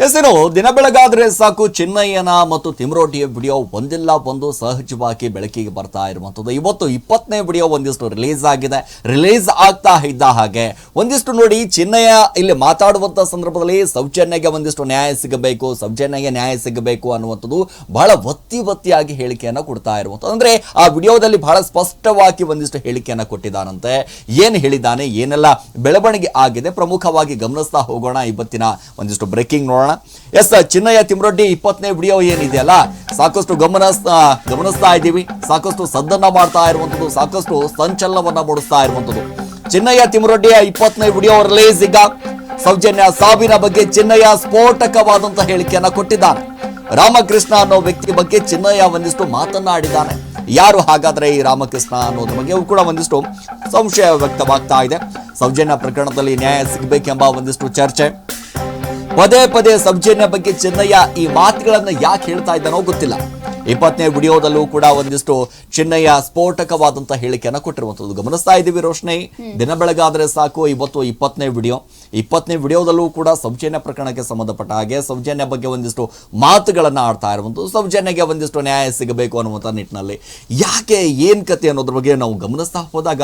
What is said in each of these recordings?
ಹೆಸರು ದಿನ ಬೆಳಗಾದ್ರೆ ಸಾಕು, ಚಿನ್ನಯ್ಯನ ಮತ್ತು ತಿಮ್ರೋಟಿಯ ವಿಡಿಯೋ ಒಂದಿಲ್ಲ, ಒಂದು ಸಹಜವಾಗಿ ಬೆಳಕಿಗೆ ಬರ್ತಾ ಇರುವಂಥದ್ದು. ಇವತ್ತು ಇಪ್ಪತ್ತನೇ ವಿಡಿಯೋ ಒಂದಿಷ್ಟು ರಿಲೀಸ್ ಆಗಿದೆ. ರಿಲೀಸ್ ಆಗ್ತಾ ಇದ್ದ ಹಾಗೆ ಒಂದಿಷ್ಟು ನೋಡಿ, ಚಿನ್ನಯ್ಯ ಇಲ್ಲಿ ಮಾತಾಡುವಂತ ಸಂದರ್ಭದಲ್ಲಿ ಸೌಜನ್ಯಗೆ ಒಂದಿಷ್ಟು ನ್ಯಾಯ ಸಿಗಬೇಕು, ಸೌಜನ್ಯಗೆ ನ್ಯಾಯ ಸಿಗಬೇಕು ಅನ್ನುವಂಥದ್ದು ಬಹಳ ಒತ್ತಿ ಒತ್ತಿಯಾಗಿ ಹೇಳಿಕೆಯನ್ನ ಕೊಡ್ತಾ ಇರುವಂಥದ್ದು. ಅಂದ್ರೆ ಆ ವಿಡಿಯೋದಲ್ಲಿ ಬಹಳ ಸ್ಪಷ್ಟವಾಗಿ ಒಂದಿಷ್ಟು ಹೇಳಿಕೆಯನ್ನ ಕೊಟ್ಟಿದ್ದಾನಂತೆ. ಏನು ಹೇಳಿದ್ದಾನೆ, ಏನೆಲ್ಲ ಬೆಳವಣಿಗೆ ಆಗಿದೆ, ಪ್ರಮುಖವಾಗಿ ಗಮನಿಸ್ತಾ ಹೋಗೋಣ. ಇವತ್ತಿನ ಒಂದಿಷ್ಟು ಬ್ರೇಕಿಂಗ್ ನೋಡೋಣ. ಎಸ್, ಚಿನ್ನಯ್ಯ ತಿಮ್ರೊಡ್ಡಿ ಇಪ್ಪತ್ತನೇ ವಿಡಿಯೋ ಏನಿದೆಯಲ್ಲ ಸಾಕಷ್ಟು ಗಮನ ಗಮನಿಸ್ತಾ ಇದ್ದೀವಿ. ಸಾಕಷ್ಟು ಸದ್ದನ್ನ ಮಾಡ್ತಾ ಇರುವಂಥದ್ದು, ಸಾಕಷ್ಟು ಸಂಚಲನವನ್ನ ಮೂಡಿಸ್ತಾ ಇರುವಂಥದ್ದು. ಚಿನ್ನಯ್ಯ ತಿಮ್ರೊಡ್ಡಿಯ ಇಪ್ಪತ್ತನೇ ವಿಡಿಯೋ ರಿಲೀಸ್ ಈಗ. ಸೌಜನ್ಯ ಸಾವಿನ ಬಗ್ಗೆ ಚಿನ್ನಯ್ಯ ಸ್ಫೋಟಕವಾದಂತಹ ಹೇಳಿಕೆಯನ್ನ ಕೊಟ್ಟಿದ್ದಾನೆ. ರಾಮಕೃಷ್ಣ ಅನ್ನೋ ವ್ಯಕ್ತಿ ಬಗ್ಗೆ ಚಿನ್ನಯ್ಯ ಒಂದಿಷ್ಟು ಮಾತನಾಡಿದ್ದಾನೆ ಯಾರು ಹಾಗಾದ್ರೆ ಈ ರಾಮಕೃಷ್ಣ ಅನ್ನೋದ್ರ ಬಗ್ಗೆ ಕೂಡ ಒಂದಿಷ್ಟು ಸಂಶಯ ವ್ಯಕ್ತವಾಗ್ತಾ ಇದೆ. ಸೌಜನ್ಯ ಪ್ರಕರಣದಲ್ಲಿ ನ್ಯಾಯ ಸಿಗಬೇಕೆಂಬ ಒಂದಿಷ್ಟು ಚರ್ಚೆ. ಪದೇ ಪದೇ ಸಬ್ಜೆನ್ಯ ಬಗ್ಗೆ ಚೆನ್ನಯ್ಯ ಈ ಮಾತುಗಳನ್ನ ಯಾಕೆ ಹೇಳ್ತಾ ಇದ್ದಾನೋ ಗೊತ್ತಿಲ್ಲ. ಇಪ್ಪತ್ತನೇ ವಿಡಿಯೋದಲ್ಲೂ ಕೂಡ ಒಂದಿಷ್ಟು ಚಿನ್ನಯ್ಯ ಸ್ಫೋಟಕವಾದಂತಹ ಹೇಳಿಕೆಯನ್ನು ಕೊಟ್ಟಿರುವಂತದ್ದು. ಗಮನಿಸ್ತಾ ಇದ್ದೀವಿ ರೋಶ್ನಿ ದಿನ ಬೆಳಗಾದ್ರೆ ಸಾಕು ಇವತ್ತು ಇಪ್ಪತ್ತನೇ ವಿಡಿಯೋ. ಇಪ್ಪತ್ತನೇ ವಿಡಿಯೋದಲ್ಲೂ ಕೂಡ ಸೌಜನ್ಯ ಪ್ರಕರಣಕ್ಕೆ ಸಂಬಂಧಪಟ್ಟ ಹಾಗೆ ಸೌಜನ್ಯ ಬಗ್ಗೆ ಒಂದಿಷ್ಟು ಮಾತುಗಳನ್ನ ಆಡ್ತಾ ಇರುವಂತದ್ದು. ಸೌಜನ್ಯಗೆ ಒಂದಿಷ್ಟು ನ್ಯಾಯ ಸಿಗಬೇಕು ಅನ್ನುವಂಥ ನಿಟ್ಟಿನಲ್ಲಿ. ಯಾಕೆ ಏನ್ ಕತೆ ಅನ್ನೋದ್ರ ಬಗ್ಗೆ ನಾವು ಗಮನಿಸ್ತಾ ಹೋದಾಗ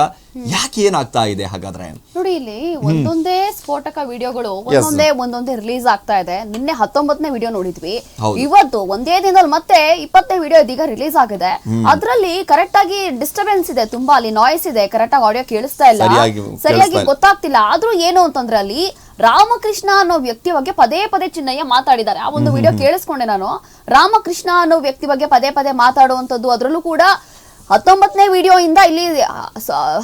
ಯಾಕೆ ಏನಾಗ್ತಾ ಇದೆ ಹಾಗಾದ್ರೆ? ನೋಡಿ ಇಲ್ಲಿ ಒಂದೊಂದೇ ಸ್ಫೋಟಕ ವಿಡಿಯೋಗಳು ಒಂದೊಂದೇ ಒಂದೊಂದೇ ರಿಲೀಸ್ ಆಗ್ತಾ ಇದೆ. ನಿನ್ನೆ ಹತ್ತೊಂಬತ್ತನೇ ವಿಡಿಯೋ ನೋಡಿದ್ವಿ. ಇವತ್ತು ಒಂದೇ ದಿನದಲ್ಲಿ ಮತ್ತೆ ಇಪ್ಪತ್ತನೇ ವಿಡಿಯೋ ಇದೀಗ ರಿಲೀಸ್ ಆಗಿದೆ. ಅದರಲ್ಲಿ ಕರೆಕ್ಟ್ ಆಗಿ ಡಿಸ್ಟರ್ಬೆನ್ಸ್ ಇದೆ ತುಂಬಾ ಅಲ್ಲಿ ನಾಯ್ಸ್ ಇದೆ ಕರೆಕ್ಟ್ ಆಗಿ ಆಡಿಯೋ ಕೇಳಿಸ್ತಾ ಇಲ್ಲ. ಸರಿಯಾಗಿ. ಗೊತ್ತಾಗ್ತಿಲ್ಲ. ಆದ್ರೂ ಏನು ಅಂತಂದ್ರೆ ಅಲ್ಲಿ ರಾಮಕೃಷ್ಣ ಅನ್ನೋ ವ್ಯಕ್ತಿ ಬಗ್ಗೆ ಪದೇ ಪದೇ ಚಿನ್ನಯ್ಯ ಮಾತಾಡಿದ್ದಾರೆ. ಆ ಒಂದು ವಿಡಿಯೋ ಕೇಳಿಸ್ಕೊಂಡೆ ನಾನು. ರಾಮಕೃಷ್ಣ ಅನ್ನೋ ವ್ಯಕ್ತಿ ಬಗ್ಗೆ ಪದೇ ಪದೇ ಮಾತಾಡುವಂತದ್ದು ಅದ್ರಲ್ಲೂ ಕೂಡ ಹತ್ತೊಂಬತ್ತನೇ ವಿಡಿಯೋ ಇಂದ ಇಲ್ಲಿ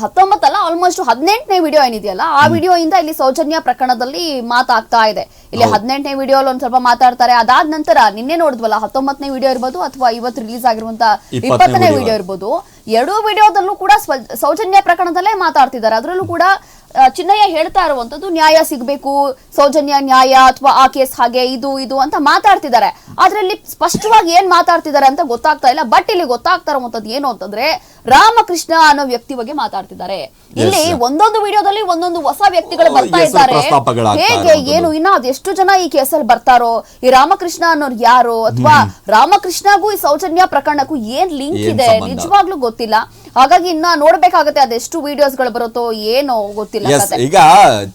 ಹತ್ತೊಂಬತ್ತಲ್ಲ ಆಲ್ಮೋಸ್ಟ್ ಹದಿನೆಂಟನೇ ವಿಡಿಯೋ ಏನಿದೆಯಲ್ಲ ಆ ವಿಡಿಯೋ ಇಂದ ಇಲ್ಲಿ ಸೌಜನ್ಯ ಪ್ರಕರಣದಲ್ಲಿ ಮಾತಾಗ್ತಾ ಇದೆ. ಇಲ್ಲಿ ಹದಿನೆಂಟನೇ ವಿಡಿಯೋ ಒಂದ್ ಸ್ವಲ್ಪ ಮಾತಾಡ್ತಾರೆ. ಅದಾದ ನಂತರ ನಿನ್ನೆ ನೋಡಿದ್ವಲ್ಲ ಹತ್ತೊಂಬತ್ತನೇ ವಿಡಿಯೋ ಇರ್ಬೋದು ಅಥವಾ ಇವತ್ತು ರಿಲೀಸ್ ಆಗಿರುವಂತ ಇಪ್ಪತ್ತನೇ. ವಿಡಿಯೋ ಇರ್ಬೋದು. ಎರಡೂ ವಿಡಿಯೋದಲ್ಲೂ ಕೂಡ ಸೌಜನ್ಯ ಪ್ರಕರಣದಲ್ಲೇ ಮಾತಾಡ್ತಿದ್ದಾರೆ. ಅದರಲ್ಲೂ ಕೂಡ ಚಿನ್ನಯ್ಯ ಹೇಳ್ತಾ ಇರುವಂತದ್ದು ನ್ಯಾಯ ಸಿಗಬೇಕು ಸೌಜನ್ಯ ನ್ಯಾಯ ಅಥವಾ ಆ ಕೇಸ್ ಹಾಗೆ ಇದು ಇದು ಅಂತ ಮಾತಾಡ್ತಿದ್ದಾರೆ. ಅದರಲ್ಲಿ ಸ್ಪಷ್ಟವಾಗಿ ಏನ್ ಮಾತಾಡ್ತಿದ್ದಾರೆ ಅಂತ ಗೊತ್ತಾಗ್ತಾ ಇಲ್ಲ. ಬಟ್ ಇಲ್ಲಿ ಗೊತ್ತಾಗ್ತಾ ಇರುವಂತದ್ದು ಏನು ಅಂತಂದ್ರೆ ರಾಮಕೃಷ್ಣ ಅನ್ನೋ ವ್ಯಕ್ತಿ ಬಗ್ಗೆ ಮಾತಾಡ್ತಿದ್ದಾರೆ. ಇಲ್ಲಿ ಒಂದೊಂದು ವಿಡಿಯೋದಲ್ಲಿ ಒಂದೊಂದು ಹೊಸ ವ್ಯಕ್ತಿಗಳು ಬರ್ತಾ ಇದ್ದಾರೆ. ಹೇಗೆ ಏನು ಇನ್ನ ಅದೆಷ್ಟು ಜನ ಈ ಕೇಸಲ್ಲಿ ಬರ್ತಾರೋ ಈ ರಾಮಕೃಷ್ಣ ಅನ್ನೋರು ಯಾರು ಅಥವಾ ರಾಮಕೃಷ್ಣಗೂ ಈ ಸೌಜನ್ಯ ಪ್ರಕರಣಕ್ಕೂ ಏನ್ ಲಿಂಕ್ ಇದೆ? ನಿಜವಾಗ್ಲೂ ಗೊತ್ತಿಲ್ಲ ಹಾಗಾಗಿ ಇನ್ನ ನೋಡ್ಬೇಕಾಗತ್ತೆ ಅದೆಷ್ಟು ವಿಡಿಯೋಸ್ಗಳು ಬರುತ್ತೋ ಏನೋ ಗೊತ್ತಿಲ್ಲ ಎಸ್ ಈಗ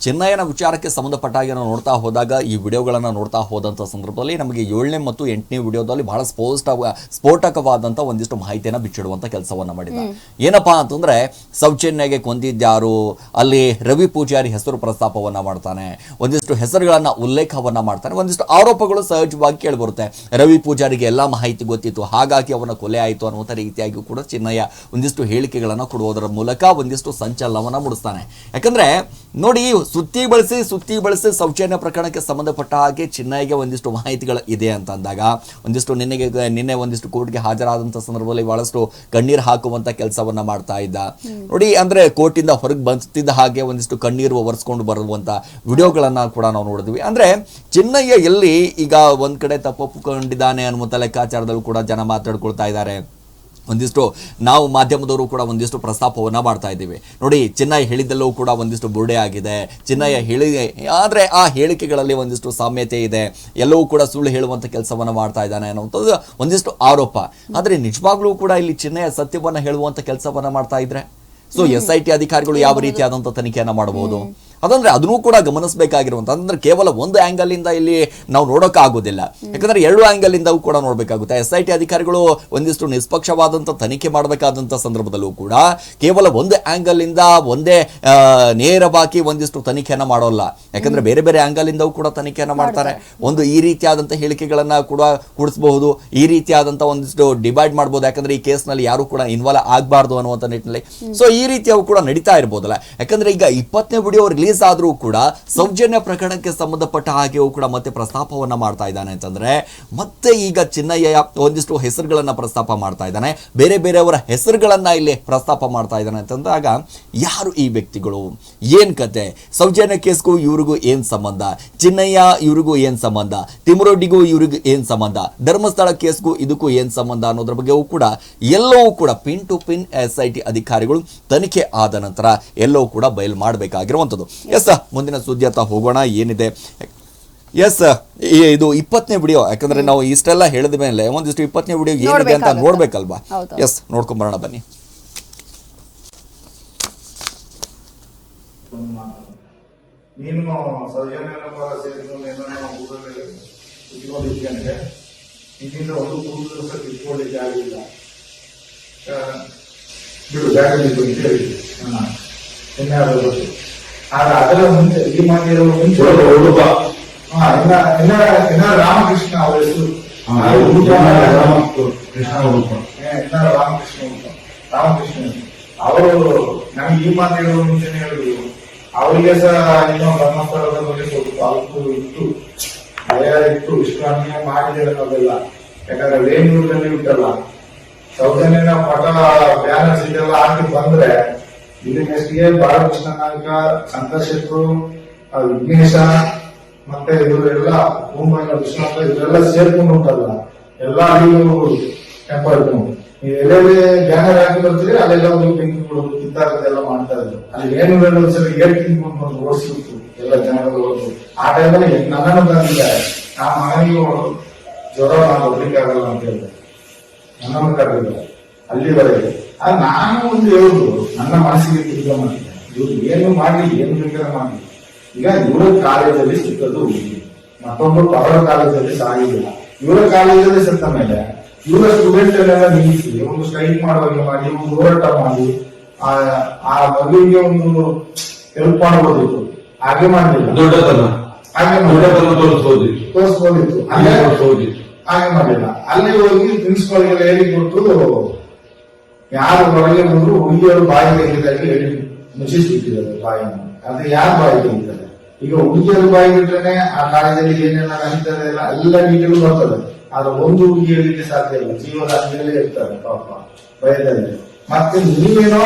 ಚಿನ್ನಯ್ಯನ ವಿಚಾರಕ್ಕೆ ಸಂಬಂಧಪಟ್ಟ ಹಾಗೆ ನಾವು ನೋಡ್ತಾ ಹೋದಾಗ ಈ ವಿಡಿಯೋಗಳನ್ನ ನೋಡ್ತಾ ಹೋದಂತ ಸಂದರ್ಭದಲ್ಲಿ ನಮಗೆ ಏಳನೇ ಮತ್ತು ಎಂಟನೇ ವಿಡಿಯೋದಲ್ಲಿ ಬಹಳ ಸ್ಫೋಟ ಸ್ಫೋಟಕವಾದಂತ ಒಂದಿಷ್ಟು ಮಾಹಿತಿಯನ್ನ ಬಿಚ್ಚಿಡುವಂತ ಕೆಲಸವನ್ನ ಮಾಡಿದ. ಏನಪ್ಪಾ ಅಂತಂದ್ರೆ ಸೌಜನ್ಯಗೆ ಕೊಂದಿದ್ದಾರು ಅಲ್ಲಿ ರವಿ ಪೂಜಾರಿ ಹೆಸರು ಪ್ರಸ್ತಾಪವನ್ನ ಮಾಡ್ತಾನೆ. ಒಂದಿಷ್ಟು ಹೆಸರುಗಳನ್ನ ಉಲ್ಲೇಖವನ್ನ ಮಾಡ್ತಾನೆ. ಒಂದಿಷ್ಟು ಆರೋಪಗಳು ಸಹಜವಾಗಿ ಕೇಳಿಬರುತ್ತೆ. ರವಿ ಪೂಜಾರಿಗೆ ಎಲ್ಲಾ ಮಾಹಿತಿ ಗೊತ್ತಿತ್ತು. ಹಾಗಾಗಿ ಅವನ ಕೊಲೆ ಆಯಿತು ಅನ್ನುವಂಥ ರೀತಿಯಾಗಿ ಕೂಡ ಚಿನ್ನಯ್ಯ ಒಂದಿಷ್ಟು ಹೇಳಿಕೆಗಳನ್ನ ಕೊಡುವುದರ ಮೂಲಕ ಒಂದಿಷ್ಟು ಸಂಚಲನವನ್ನ ಮೂಡಿಸ್ತಾನೆ. ಯಾಕಂದ್ರೆ, ನೋಡಿ, ಸುತ್ತಿ ಬಳಸಿ ಸುತ್ತಿ ಬಳಸಿ ಸೌಜನ್ಯ ಪ್ರಕರಣಕ್ಕೆ ಸಂಬಂಧಪಟ್ಟ ಹಾಗೆ ಚಿನ್ನಯ್ಯಗೆ ಒಂದಿಷ್ಟು ಮಾಹಿತಿಗಳು ಇದೆ ಅಂತ ಅಂದಾಗ ಒಂದಿಷ್ಟು ನಿನ್ನೆಗೆ, ನಿನ್ನೆ ಒಂದಿಷ್ಟು ಕೋರ್ಟ್ಗೆ ಹಾಜರಾದಂಥ ಸಂದರ್ಭದಲ್ಲಿ ಬಹಳಷ್ಟು ಕಣ್ಣೀರು ಹಾಕುವಂತ ಕೆಲಸವನ್ನ ಮಾಡ್ತಾ ಇದ್ದ. ನೋಡಿ, ಅಂದ್ರೆ ಕೋರ್ಟಿಂದ ಹೊರಗೆ ಬಂದಿದ್ದ ಹಾಗೆ ಒಂದಿಷ್ಟು ಕಣ್ಣೀರು ಒರೆಸ್ಕೊಂಡು ಬರುವಂತ ವಿಡಿಯೋಗಳನ್ನ ಕೂಡ ನಾವು ನೋಡಿದ್ವಿ. ಅಂದ್ರೆ, ಚಿನ್ನಯ್ಯ ಎಲ್ಲಿ ಈಗ ಒಂದ್ ಕಡೆ ತಪ್ಪೊಪ್ಪಿಕೊಂಡಿದ್ದಾನೆ ಅನ್ನುವಂಥ ಲೆಕ್ಕಾಚಾರದಲ್ಲೂ ಕೂಡ ಜನ ಮಾತಾಡ್ಕೊಳ್ತಾ ಇದ್ದಾರೆ. ಒಂದಿಷ್ಟು ನಾವು ಮಾಧ್ಯಮದವರು ಕೂಡ ಒಂದಿಷ್ಟು ಪ್ರಸ್ತಾಪವನ್ನು ಮಾಡ್ತಾ ಇದ್ದೀವಿ. ನೋಡಿ ಚಿನ್ನಯ್ಯ ಹೇಳಿದ್ದಲ್ಲೂ ಕೂಡ ಒಂದಿಷ್ಟು ಬುರುಡೆ ಆಗಿದೆ. ಚಿನ್ನಯ್ಯ ಹೇಳಿ ಆದರೆ ಆ ಹೇಳಿಕೆಗಳಲ್ಲಿ ಒಂದಿಷ್ಟು ಸಾಮ್ಯತೆ ಇದೆ. ಎಲ್ಲವೂ ಕೂಡ ಸುಳ್ಳು ಹೇಳುವಂಥ ಕೆಲಸವನ್ನು ಮಾಡ್ತಾ ಇದ್ದಾನೆ ಅನ್ನುವಂಥದ್ದು ಒಂದಿಷ್ಟು ಆರೋಪ. ಆದರೆ ನಿಜವಾಗ್ಲೂ ಕೂಡ ಇಲ್ಲಿ ಚಿನ್ನಯ್ಯ ಸತ್ಯವನ್ನು ಹೇಳುವಂಥ ಕೆಲಸವನ್ನ ಮಾಡ್ತಾ ಇದ್ರೆ? ಸೊ ಎಸ್ ಐ ಟಿ ಅಧಿಕಾರಿಗಳು ಯಾವ ರೀತಿಯಾದಂಥ ತನಿಖೆಯನ್ನು ಮಾಡಬಹುದು ಅದಂದ್ರೆ ಅದನ್ನೂ ಕೂಡ ಗಮನಿಸಬೇಕಾಗಿರುವಂತ ಅಂದ್ರೆ ಕೇವಲ ಒಂದು ಆಂಗಲ್ ಇಂದ ಇಲ್ಲಿ ನಾವು ನೋಡೋಕೆ ಆಗೋದಿಲ್ಲ ಯಾಕಂದ್ರೆ ಎರಡು ಆಂಗಲ್ ಇಂದವೂ ಕೂಡ ನೋಡಬೇಕಾಗುತ್ತೆ. ಎಸ್ ಐ ಟಿ ಅಧಿಕಾರಿಗಳು ಒಂದಿಷ್ಟು ನಿಷ್ಪಕ್ಷವಾದಂತ ತನಿಖೆ ಮಾಡಬೇಕಾದಂತ ಸಂದರ್ಭದಲ್ಲೂ ಕೂಡ ಕೇವಲ ಒಂದು ಆಂಗಲ್ ಇಂದ ಒಂದೇ ನೇರವಾಗಿ ಒಂದಿಷ್ಟು ತನಿಖೆಯನ್ನ ಮಾಡೋಲ್ಲ. ಯಾಕಂದ್ರೆ ಬೇರೆ ಬೇರೆ ಆಂಗಲ್ ಇಂದವೂ ಕೂಡ ತನಿಖೆಯನ್ನ ಮಾಡ್ತಾರೆ. ಒಂದು ಈ ರೀತಿಯಾದಂತ ಹೇಳಿಕೆಗಳನ್ನ ಕೂಡ ಕೂಡಿಸಬಹುದು. ಈ ರೀತಿಯಾದಂತ ಒಂದಿಷ್ಟು ಡಿವೈಡ್ ಮಾಡ್ಬೋದು ಯಾಕಂದ್ರೆ ಈ ಕೇಸ್ನಲ್ಲಿ ಯಾರು ಕೂಡ ಇನ್ವಾಲ್ವ್ ಆಗಬಾರ್ದು ಅನ್ನುವಂಥ ನಿಟ್ಟಿನಲ್ಲಿ. ಸೊ ಈ ರೀತಿಯವು ಕೂಡ ನಡೀತಾ ಇರ್ಬೋದಲ್ಲ. ಯಾಕಂದ್ರೆ ಈಗ ಇಪ್ಪತ್ತನೇ ವಿಡಿಯೋ ರಿಲೀಸ್ ಆದ್ರೂ ಕೂಡ ಸೌಜನ್ಯ ಪ್ರಕರಣಕ್ಕೆ ಸಂಬಂಧಪಟ್ಟ ಹಾಗೆಯೂ ಕೂಡ ಮತ್ತೆ ಪ್ರಸ್ತಾಪವನ್ನ ಮಾಡ್ತಾ ಇದ್ದಾನೆ ಅಂತಂದ್ರೆ, ಮತ್ತೆ ಈಗ ಚಿನ್ನಯ್ಯ ಒಂದಿಷ್ಟು ಹೆಸರುಗಳನ್ನ ಪ್ರಸ್ತಾಪ ಮಾಡ್ತಾ ಇದ್ದಾನೆ. ಬೇರೆ ಬೇರೆಯವರ ಹೆಸರುಗಳನ್ನ ಇಲ್ಲಿ ಪ್ರಸ್ತಾಪ ಮಾಡ್ತಾ ಇದ್ದಾನೆ ಅಂತಂದಾಗ, ಯಾರು ಈ ವ್ಯಕ್ತಿಗಳು? ಏನ್ ಕತೆ? ಸೌಜನ್ಯ ಕೇಸ್ಗೂ ಇವ್ರಿಗೂ ಏನ್ ಸಂಬಂಧ? ಚಿನ್ನಯ್ಯ ಇವ್ರಿಗೂ ಏನ್ ಸಂಬಂಧ? ತಿಮ್ರೊಡ್ಡಿಗೂ ಇವ್ರಿಗೂ ಏನ್ ಸಂಬಂಧ? ಧರ್ಮಸ್ಥಳ ಕೇಸ್ಗೂ ಇದಕ್ಕೂ ಏನ್ ಸಂಬಂಧ ಅನ್ನೋದ್ರ ಬಗ್ಗೆಯೂ ಕೂಡ ಎಲ್ಲವೂ ಕೂಡ pin to pin S I T ಅಧಿಕಾರಿಗಳು ತನಿಖೆ ಆದ ನಂತರ ಎಲ್ಲವೂ ಕೂಡ ಬಯಲು ಮಾಡಬೇಕಾಗಿರುವಂಥದ್ದು. ಎಸ್ ಮುಂದಿನ ಸುದ್ದಿ ಅಂತ ಹೋಗೋಣ ಏನಿದೆ ಎಸ್ ಇದು ಇಪ್ಪತ್ತನೇ ವಿಡಿಯೋ ಯಾಕಂದ್ರೆ ನಾವು ಇಷ್ಟೆಲ್ಲ ಹೇಳಿದ ಮೇಲೆ ಒಂದಿಷ್ಟು ಇಪ್ಪತ್ತನೇ ವಿಡಿಯೋ ಏನಿದೆ ಅಂತ. ನೋಡ್ಬೇಕಲ್ವಾ. ಎಸ್ ನೋಡ್ಕೊಂಡ್ ಬರೋಣ ಬನ್ನಿ ನೀನು ಸೇರಿಕೊಂಡು ಏನೋ ಊರಲ್ಲಿ ಇಟ್ಕೊಂಡಿದ್ಯಂತೆ ಇಲ್ಲಿಂದ ಒಂದು ಮೂರು ದಿವಸ ಇಟ್ಕೊಳ್ಳಿಕ್ಕೆ ಆಗಿಲ್ಲ ಆ, ಬಿಡು ಜಾಗ ಬಿಡು ಹೇಳಿ. ಇನ್ಯಾರು ಗೊತ್ತು ಆದ್ರೆ ಅದರ ಮುಂದೆ ಈ ಮಾತಿರೋ ಮುಂಚೆ ಹುಡುಗ ಹಾ ಇನ್ನ ಇನ್ನ ಇನ್ನ ರಾಮಕೃಷ್ಣ ಅವರ ಹೆಸರು. ರಾಮಕೃಷ್ಣ ಹುಡುಗ ಇನ್ನ ರಾಮಕೃಷ್ಣ ರಾಮಕೃಷ್ಣ ಅವರು ನಮ್ಗೆ ಈ ಮಾತು ಹೇಳುವ ಮುಂಚೆನೆ ಹೇಳಿದ್ರು. ಅವರಿಗೆ ಸಹ ಇನ್ನೂ ಬ್ರಹ್ಮಸ್ಥಳದ ಬಗ್ಗೆ ಸ್ವಲ್ಪ ಅಲ್ಪು ಇತ್ತು. ಭಯ ಇತ್ತು ವಿಶ್ವಾಸ ಮಾಡಿದ್ರೆ ನಾವೆಲ್ಲ ಯಾಕಂದ್ರೆ ವೇಣೂರಲ್ಲಿ ಇಟ್ಟಲ್ಲ ಸೌಜನ್ಯನ ಪಟ ಬ್ಯಾನರ್ಸ್ ಇದೆಲ್ಲ ಹಾಕಿ ಬಂದ್ರೆ ನೆಕ್ಸ್ಟ್ಗೆ ಬಾಲಕೃಷ್ಣ ನಾಯಕ ಆ ವಿಘ್ನೇಶ ಮತ್ತೆ ಇವರೆಲ್ಲ ಭೂಮನ ವಿಶ್ವನಾಥ, ಇವರೆಲ್ಲ ಸೇರ್ಕೊಂಡು ಉಂಟಲ್ಲ ಎಲ್ಲ ಅಲ್ಲಿಗೂ ಟೆಂಪಲ್ ನೀವು ಎಲ್ಲೆಲ್ಲಿ ಬ್ಯಾನರ್ ಹಾಕಿ ಬರ್ತೀರಿ, ಅಲ್ಲೆಲ್ಲ ಒಂದು ಬೆಂಕಿ ಕೊಡೋದು ಕಿತ್ತಾಗದೆಲ್ಲ ಮಾಡ್ತಾ ಇದ್ರು ಅಲ್ಲಿ ಏನು ಒಂದ್ಸಲ ಏಟ್ ತಿಂಗ್ಕೊಂಡು ಬಂದು ಓಡಿಸ್ಬಿಟ್ಟು ಎಲ್ಲ ಜನಗಳು ಆ ಟೈಮಲ್ಲಿ ನನ್ನನ್ನು ತಂದಿದ್ದಾರೆ ಆ ಮಗನಿಗೆ ಜ್ವರ ನಾನು ಅಂತ ಹೇಳಿದೆ ನನ್ನನ್ನು ಕರೆದಿದ್ದಾರೆ ಅಲ್ಲಿವರೆಗೆ. ಆ ನಾನು ಒಂದು ಹೇಳುದು ನನ್ನ ಮನಸ್ಸಿಗೆ ತಿರುಗ ಮಾಡಿದ್ದೆ ಇವರು ಏನು ಮಾಡಿ ಏನು ಬೇಕಾದ್ರೆ ಮಾಡಿ. ಈಗ ಇವರ ಕಾಲೇಜಲ್ಲಿ ಸಿಕ್ಕದು ಮತ್ತೊಂದು ಮತ್ತೊಬ್ಬರು ಅವರ ಕಾಲೇಜಲ್ಲಿ ಸಾಗಿಲ್ಲ ಇವರ ಕಾಲೇಜಲ್ಲಿ ಸತ್ತ ಮೇಲೆ ಇವರ ಸ್ಟೂಡೆಂಟ್ ಎಲ್ಲ ನಿಲ್ಲಿಸಿ ಒಂದು ಸ್ಟ್ರೈಕ್ ಮಾಡುವಾಗ ಮಾಡಿ ಒಂದು ಹೋರಾಟ ಮಾಡಿ ಆ ಆ ಮಗುವಿಗೆ ಒಂದು ಹೆಲ್ಪ್ ಮಾಡಬಹುದಿತ್ತು ಹಾಗೆ ಮಾಡಲಿಲ್ಲ. ದೊಡ್ಡತನ. ಹಾಗೆ ದೊಡ್ಡತನ ಹಾಗೆ ತೋರಿಸೋದಿತ್ತು ಹಾಗೆ ಮಾಡಲಿಲ್ಲ. ಅಲ್ಲಿ ಹೋಗಿ ಪ್ರಿನ್ಸಿಪಾಲ್ಗೆಲ್ಲ ಹೇಳಿ ಕೊಟ್ಟು ಯಾರು ಹೊರಗೆ ಬಂದ್ರು ಹುಡುಗಿಯರು ಬಾಯಿ ತೆಗೆದಾಗಿ ಮುಚ್ಚಿಸ್ಬಿಟ್ಟಿದ್ದಾರೆ ಬಾಯಿಯನ್ನು ಅಂದ್ರೆ ಯಾರು ಬಾಯಿ ತೆಗಿತಾರೆ ಈಗ ಹುಡುಗಿಯರು ಬಾಯಿ ಬಿಟ್ರೆ ಆ ಕಾಲದಲ್ಲಿ ಏನೆಲ್ಲ ನಡೀತದೆ ಎಲ್ಲ ಎಲ್ಲ ಬರ್ತದೆ. ಆದ್ರೆ ಒಂದು ಹುಡುಗಿ ಸಾಧ್ಯ ಇಲ್ಲ. ಹಂಗಲ್ಲೇ ಇರ್ತಾರೆ ಪಾಪ, ಭಯದಲ್ಲಿ. ಮತ್ತೆ ನೀವೇನೋ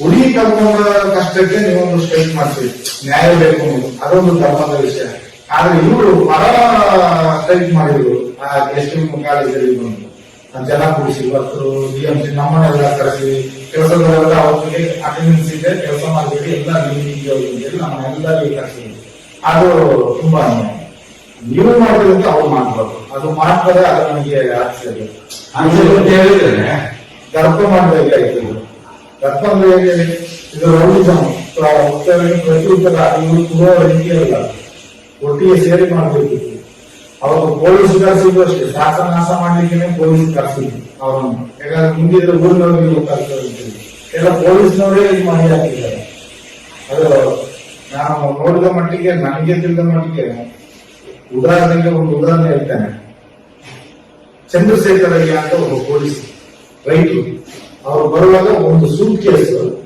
ಹುಡುಗಿ ಕರ್ಕೊಂಡ ಕಷ್ಟಕ್ಕೆ ನೀವೊಂದು ಸ್ಟ್ರೈಕ್ ಮಾಡ್ತೀವಿ ನ್ಯಾಯ ಬೇಕು. ಅದೊಂದು ಧರ್ಮದ ವಿಷಯ. ಆದ್ರೆ ಇವರು ಪರ ಸ್ಟ್ರೈಕ್ ಮಾಡಿದ್ರು. ಆ ಎಸ್ ಬಂದು. ಜನ ಕೂಡಿಸಿ ಇವತ್ತು ಡಿ ಎಂ ಸಿ ನಮ್ಮನ್ನೆಲ್ಲ ಕರೆಸಿ ಕೆಲಸದವರೆಲ್ಲ ಅವ್ರಿಗೆ ಅಟೆಂಡೆನ್ಸ್ ಇದೆ ಕೆಲಸ ಮಾಡಬೇಡಿ ಎಲ್ಲ ನಿಮಗೆ ನಮ್ಮನ್ನೆಲ್ಲರಿಗೆ ಕರೆಸಿ. ಅದು ತುಂಬಾ. ನೀವು ಮಾಡಿದ್ರಿಂದ ಅವ್ರು ಮಾಡ್ಬಾರ್ದು ಅದು ಮಾಡ್ತಾರೆ ಅದು ನಮಗೆ ಆಗ್ತದೆ ಅಂತ ಹೇಳಿದ್ರೆ ಗರ್ಭ ಮಾಡಬೇಕಾಯ್ತು. ಗರ್ಭ ಅಂದ್ರೆ ಹೇಗೆ? ಇದು ರೌಡಿಸಮ್ ಪ್ರತಿಯುತ್ತರ ಇವರು ತುಂಬಾ ರೀತಿ ಒಟ್ಟಿಗೆ ಸೇರಿ ಮಾಡಬೇಕಿತ್ತು ಅವರು ಪೊಲೀಸ್ ಕರ್ಸಿದ್ರು ಅಷ್ಟೇ. ಶಾಸನ ನಾಶ ಮಾಡ್ಲಿಕ್ಕೆ ಪೊಲೀಸ್ ಕರ್ಸಿದ್ರು ಅವರನ್ನು. ಯಾಕಂದ್ರೆ ಮುಂದಿದ್ರೆ ಊರಿನವರಿಗೆ ಗೊತ್ತಾಗ್ತದೆ. ಎಲ್ಲ ಪೊಲೀಸ್ನವರೇ ಇದು ಮಾಡಿ ಹಾಕಿದ್ದಾರೆ. ಅದು ನಾನು ನೋಡಿದ ಮಟ್ಟಿಗೆ, ನನಗೆ ತಿಳಿದ ಮಟ್ಟಿಗೆ ಉದಾಹರಣೆಗೆ ಒಂದು ಉದಾಹರಣೆ ಹೇಳ್ತೇನೆ. ಚಂದ್ರಶೇಖರಯ್ಯ ಅಂತ ಒಬ್ಬ ಪೊಲೀಸ್ ರೈತರು. ಅವರು ಬರುವಾಗ ಒಂದು ಸೂಟ್ ಕೇಸ್